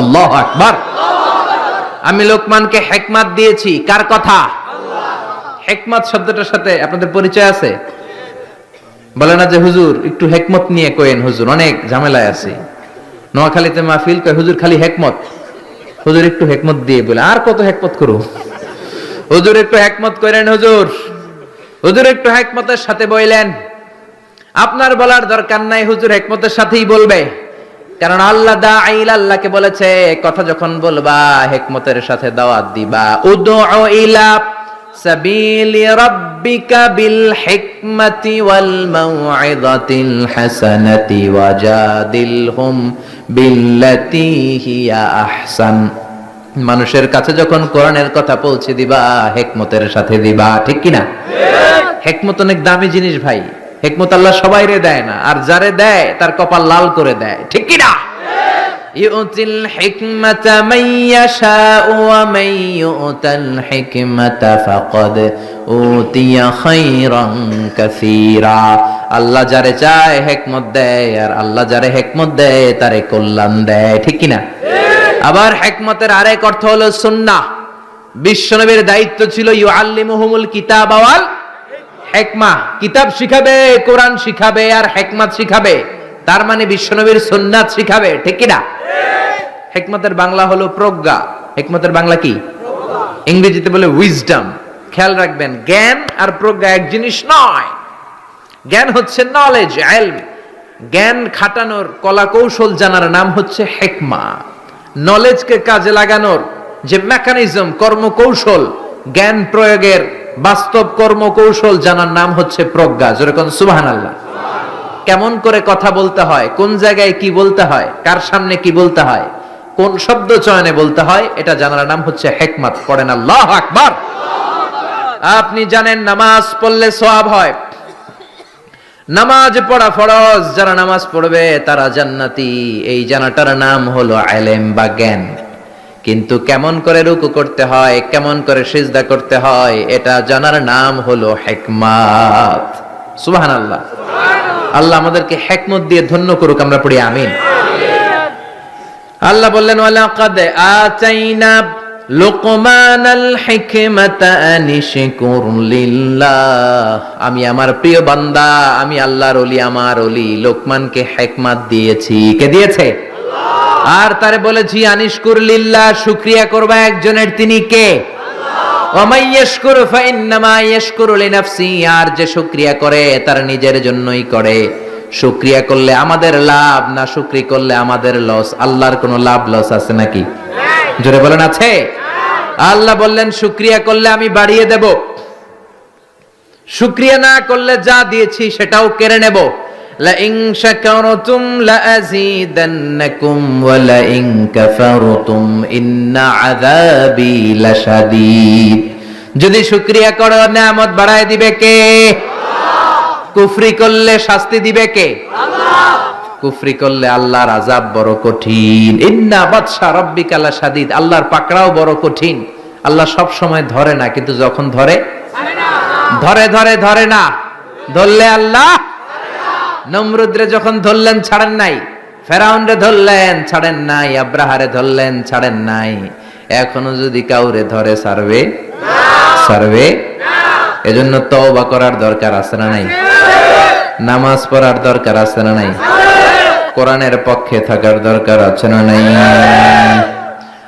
আল্লাহ আকবার। আমি লোকমানকে হেকমাত দিয়েছি। কার কথা? হেকমাত শব্দটার সাথে আপনাদের পরিচয় আছে? বলে না যে, হুজুর, একটু হেকমত নিয়ে কোয়েন হুজুর, অনেক ঝামেলায় আছে। নোয়াখালীতে মাহফিল কয়, হুজুর, খালি হেকমত। হুজুর একটু হেকমত দিয়ে বলে, আর কত হেকমত করু হুজুর একটু হেকমত করেন হুজুর হুজুর একটু হেকমতের সাথে বইলেন। আপনার বলার দরকার নাই, হুজুর হেকমতের সাথেই বলবে। কারণ আল্লাহ দা আইল আল্লাহকে বলেছে কথা যখন বলবা হেকমতের সাথে দাওয়াত দিবা। উদু ইলা সাবিলি রাব্বিকা বিল হিকমাতি ওয়াল মাউইযাতিল হাসানাতি ওয়াজাদিলহুম বিল্লাতি হিয়া আহসান। মানুষের কাছে যখন কোরআনের কথা পৌঁছে দিবা হেকমতের সাথে দিবা ঠিক কিনা? হেকমত অনেক দামি জিনিস ভাই। হেকমত আল্লাহ সবাইরে দেয় না। আর যারে দেয়, তার কপাল লাল করে দেয়। ঠিক মান ইয়াশাউ ওয়া আল্লাহ যারে চায়, হেকমত দেয়, আর আল্লাহ যারে হেকমত দেয়, তারে কল্যাণ দেয়। ঠিক কিনা? আবার হেকমতের আরেক অর্থ হলো সুন্নাহ। বিশ্বনবীর দায়িত্ব ছিল ইউআল্লিমুহুমুল কিতাব ওয়াল হেকমা, কিতাব শিখাবে, কোরআন শিখাবে আর হেকমাত শিখাবে। তার মানে বিশ্বনবীর সুন্নাত শিখাবে, ঠিক কিনা? হেকমতের বাংলা হলো প্রজ্ঞা। হেকমতের বাংলা কি? ইংরেজিতে বলে উইজডম খেয়াল রাখবেন, জ্ঞান আর প্রজ্ঞা এক জিনিস নয়। জ্ঞান হচ্ছে নলেজ জ্ঞান খাটানোর কলা কৌশল জানার নাম হচ্ছে হেকমা। নলেজকে কাজে লাগানোর যে মেকানিজম কর্মকৌশল জ্ঞান প্রয়োগের বাস্তব কর্মকৌশল জানার নাম হচ্ছে প্রজ্ঞা। যেরকম সুবাহান আল্লাহ কেমন করে কথা বলতে হয়, কোন জায়গায় কি বলতে হয়, কার সামনে কি বলতে হয়, কোন শব্দ চয়নে বলতে হয়, এটা জানার নাম হচ্ছে হেকমত। পড়েন আল্লাহ আকবার। আপনি জানেন নামাজ পড়লে সওয়াব হয়। নামাজ পড়া ফরজ, যারা নামাজ পড়বে তারা জান্নাতি। এই জানাটার নাম হলো আলেম বা জ্ঞান। কিন্তু কেমন করে রুকু করতে হয়, কেমন করে সিজদা করতে হয়, এটা জানার নাম হলো হেকমাত। সুবাহান আল্লাহ আল্লাহ আমাদেরকে হেকমত দিয়ে ধন্য করুক, আমরা পড়ি আমিন। আল্লাহ বললেন, ওয়ালাকাদ আতাইনা লোকমানাল হিকমাতা আনিশকুর লিল্লাহ। আমি আমার প্রিয় বান্দা, আমি আল্লাহর ওলি আমার ওলি লোকমানকে হেকমাত দিয়েছি। কে দিয়েছে? আর তারে বলেছি আনিশকুর লিল্লাহ শুকরিয়া করবা একজনের, তিনি কে? আর যে শুকরিয়া করে, তার নিজের জন্যই করে। শুকরিয়া করলে আমাদের লাভ, না শুকরি করলে আমাদের লস? আল্লাহর কোনো লাভ, লস আছে নাকি? জোরে বলেন, আছে? আল্লাহ বললেন, শুকরিয়া করলে আমি বাড়িয়ে দেব। শুকরিয়া না করলে যা দিয়েছি, সেটাও কেড়ে নেব। لئن شكرتم لأزيدنكم ولئن كفرتم إن عذابي لشديد যদি শুকরিয়া করো নিয়ামত বাড়ায় দিবে কে কুফরি করলে শাস্তি দিবে কে কুফরি করলে আল্লাহর আজাব বড় কঠিন ইন্না বাদশা রব্বিকালা সাদিদ আল্লাহর পাকড়াও বড় কঠিন আল্লাহ সব সময় ধরে না কিন্তু যখন ধরে ধরে ধরে ধরে না ধরলে আল্লাহ নমরুদ্রে যখন ধরলেন, ছাড়েন নাই। ফেরাউনরে ধরলেন, ছাড়েন নাই। আব্রাহারে ধরলেন, ছাড়েন নাই। এখনও যদি কাউরে ধরে, সারবে? সারবে? এজন্য তওবা করার দরকার আছে না নাই? নামাজ পড়ার দরকার আছে না নাই? কোরআনের পক্ষে থাকার দরকার আছে না নাই?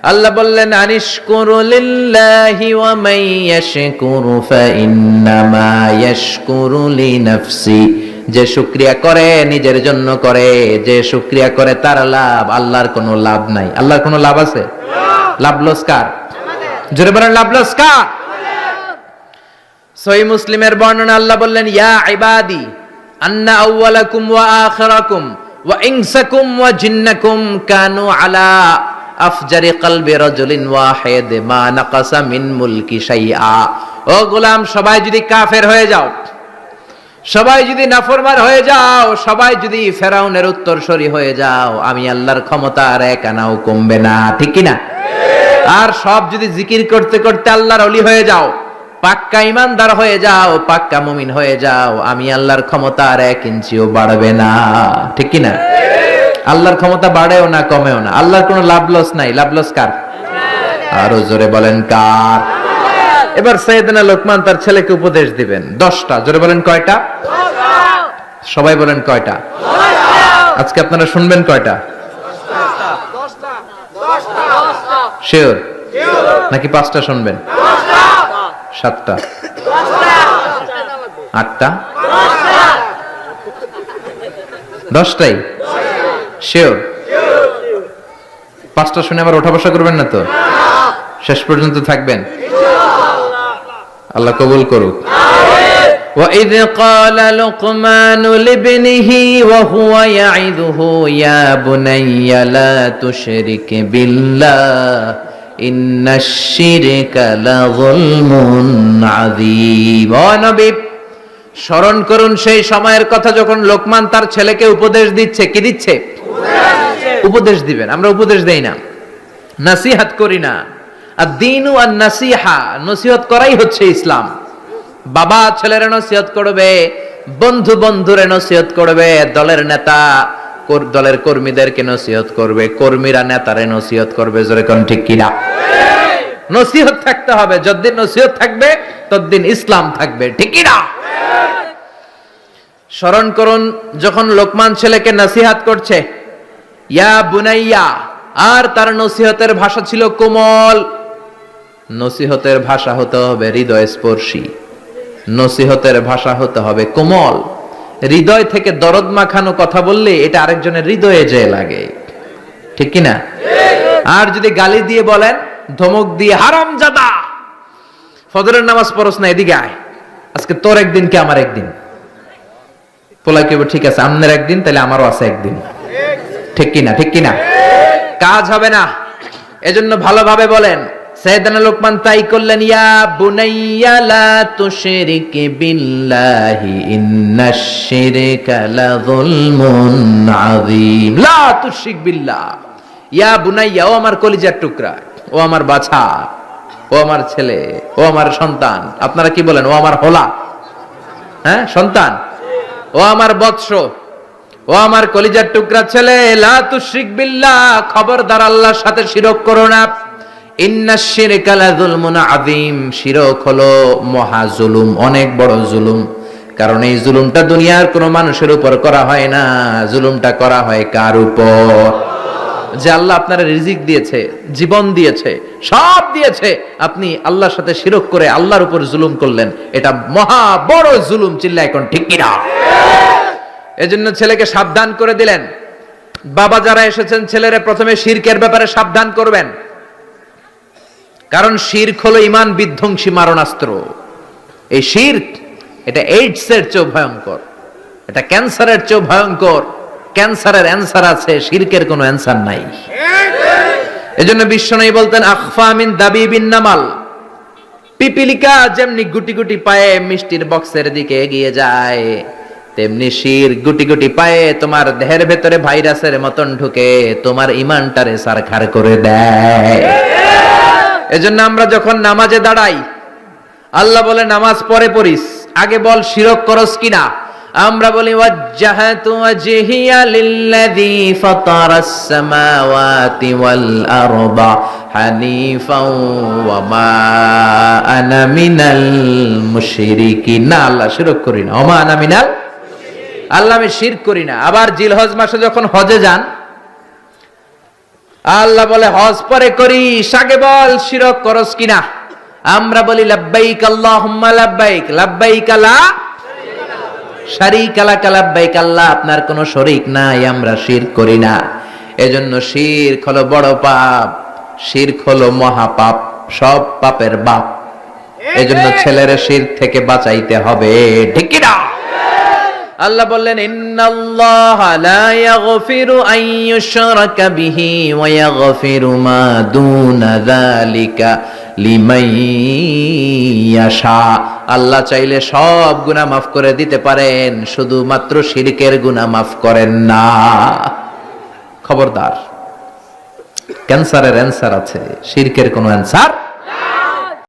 আল্লাহ বললেন, আনিশকুরু লিল্লাহি ওয়া মান ইয়াশকুরু ফাইন্নামা ইয়াশকুরু লিনাফসি যে শুকরিয়া করে, নিজের জন্য করে। যে শুকরিয়া করে, তার লাভ, আল্লাহর কোনো লাভ নাই। আল্লাহর কোনো লাভ আছে? লাভ লস জোরে বলেন, লাভ লস সহি মুসলিমের বর্ণনা আল্লাহ বললেন, ইয়া ইবাদি, আন্না আউওয়ালাকুম ওয়া আখিরাকুম, ওয়া ইনসাকুম ওয়া জিন্নাকুম কানু আলা আফজারি কলবি রাজুলিন ওয়াহিদ মা নাকাসা মিন মুলকি শাইআ। ও গোলাম, সবাই যদি কাফের হয়ে যাও সবাই যদি নাফরমার হয়ে যাও, সবাই যদি ফেরাউনের উত্তরসরি হয়ে যাও, আমি আল্লাহর ক্ষমতা আর এক আনাও কমবে না, ঠিক কি না আর সব যদি জিকির করতে করতে আল্লাহর অলি হয়ে যাও, পাক্কা ইমানদার হয়ে যাও, পাক্কা মুমিন হয়ে যাও, আমি আল্লাহর ক্ষমতা আর এক ইঞ্চিও বাড়বে না, ঠিক কি না আল্লাহর ক্ষমতা বাড়েও না, কমেও না। আল্লাহর কোনো লাভ লস নাই। লাভ লস কার? আরও জোরে বলেন কার? এবার সৈয়দনা লোকমান তার ছেলেকে উপদেশ দিবেন। দশটা, জোরে বলেন কয়টা? সবাই বলেন কয়টা? আজকে আপনারা শুনবেন কয়টা? শিওর নাকি পাঁচটা শুনবেন? সাতটা। আটটা? দশটাই? শিওর পাঁচটা শুনে আবার ওঠা বসা করবেন না তো? শেষ পর্যন্ত থাকবেন। আল্লাহ কবুল করুক وإذ قال لقمان لابنه وهو يعظه يا بني لا تشرك بالله إن الشرك لظلم عظيم ও নবী স্মরণ করুন সেই সময়ের কথা যখন লোকমান তার ছেলেকে উপদেশ দিচ্ছে কি দিচ্ছে উপদেশ দিবেন আমরা উপদেশ দেই না নাসিহাত করি না আর দিনু আর নাসিহা নসিহত করাই হচ্ছে ইসলাম। বাবা ছেলের নসিহত করবে, বন্ধু বন্ধুরে নসিহত করবে, দলের নেতা দলের কর্মীদেরকে নসিহত করবে, কর্মীরা নেতারে নসিহত করবে, জোরে কোন ঠিক কিনা? নসিহত থাকতে হবে যতদিন নসিহত থাকবে ততদিন ইসলাম থাকবে, ঠিক কিনা? স্মরণ করুন, যখন লোকমান ছেলেকে নসিহাত করছে, ইয়া বুনাইয়া, আর তার নসিহতের ভাষা ছিল কোমল নসিহতের ভাষা হতে হবে হৃদয় স্পর্শী নসিহতের ভাষা হতে হবে কোমল। হৃদয় থেকে দরদ মাখানো কথা বললে এটা আরেকজনের হৃদয়ে যেয়ে লাগে। ঠিক কি না আর যদি গালি দিয়ে বলেন, ধমক দিয়ে হারাম জাদা। ফজরের নামাজ পড়স না, এদিকে আয়। আজকে তোর একদিন কি আমার একদিন? পোলাই কেবল ঠিক আছে, আমনের একদিন তাহলে আমারও আছে একদিন। ঠিক কিনা? ঠিক কিনা? কাজ হবে না। এজন্য ভালোভাবে বলেন সৈয়দানা লোকমান তাই করলেন, ইয়া বুনাইয়া লা তুশরিক বিল্লাহি ইন্নাশ শিরকা লাযুলমুন আযীম। লা তুশরিক বিল্লাহ। ইয়া বুনাইয়া, ও আমার কলিজার টুকরা, ও আমার বাছা, ও আমার ছেলে, ও আমার সন্তান। আপনারা কি বলেন, ও আমার হোলা? হ্যাঁ সন্তান। ও আমার বৎস, ও আমার কলিজার টুকরা ছেলে, লা তুশরিক বিল্লাহ, খবরদার আল্লাহর সাথে শিরক করো না। শিরকা হলো মহা জুলুম, অনেক বড় জুলুম। কারণ এই জুলুমটা দুনিয়ার কোনো মানুষের উপর করা হয় না। জুলুমটা করা হয় কার উপর? যে আল্লাহ আপনার রিজিক দিয়েছে, জীবন দিয়েছে, সব দিয়েছে। আপনি আল্লাহর সাথে শিরক করে আল্লাহর উপর জুলুম করলেন। এটা মহা বড় জুলুম, চিল্লা এখন ঠিক কিনা এজন্য ছেলেকে সাবধান করে দিলেন। বাবা যারা এসেছেন, ছেলেরা প্রথমে শিরকের ব্যাপারে সাবধান করবেন। কারণ শির্ক হলো ইমান বিধ্বংসী মারণাস্ত্র। এই শির্ক, এটা এইডস এর চেয়েও ভয়ঙ্কর। এটা ক্যান্সারের চেয়েও ভয়ঙ্কর। ক্যান্সারের অ্যান্সার আছে, শিরকের কোনো অ্যান্সার নাই। এজন্য বিশ্বনবী বলতেন, আখফা মিন দাবি বিন নামাল। পিপিলিকা যেমনি গুটি গুটি পায়ে মিষ্টির বক্সের দিকে এগিয়ে যায়, তেমনি শির গুটি গুটি পায়ে তোমার দেহের ভেতরে ভাইরাসের মতন ঢুকে তোমার ইমানটারে সারখার করে দেয়। এজন্য আমরা যখন নামাজে দাঁড়াই, আল্লাহ বলে, নামাজ পরে পড়িস, আগে বল শিরক করস কিনা? আমরা বলি না, আল্লাহ করি না। আল্লাহ আমি শিরক করি না। আবার জিলহজ মাসে যখন হজে যান আল্লাহ বলে, হজ পরে করিস আগে বল, শিরক করস কিনা? আমরা বলি, লাব্বাইক আল্লাহুম্মা লাব্বাইক লাব্বাইক লা শারিক লাকা, লাব্বাইক আল্লাহ, আপনার কোনো শরীক নাই, আমরা শিরক করি না। এজন্য শিরক হলো বড় পাপ, শিরক হলো মহাপাপ, সব পাপের বাপ। এজন্য ছেলের শির থেকে বাঁচাইতে হবে, ঠিক না আল্লাহ বললেন, ইন্নাল্লাহ আল্লাহ চাইলে সব গুনাহ মাফ করে দিতে পারেন, শুধুমাত্র শিরকের গুনাহ মাফ করেন না। খবরদার, ক্যান্সারের অ্যান্সার আছে, শিরকের কোনো অ্যান্সার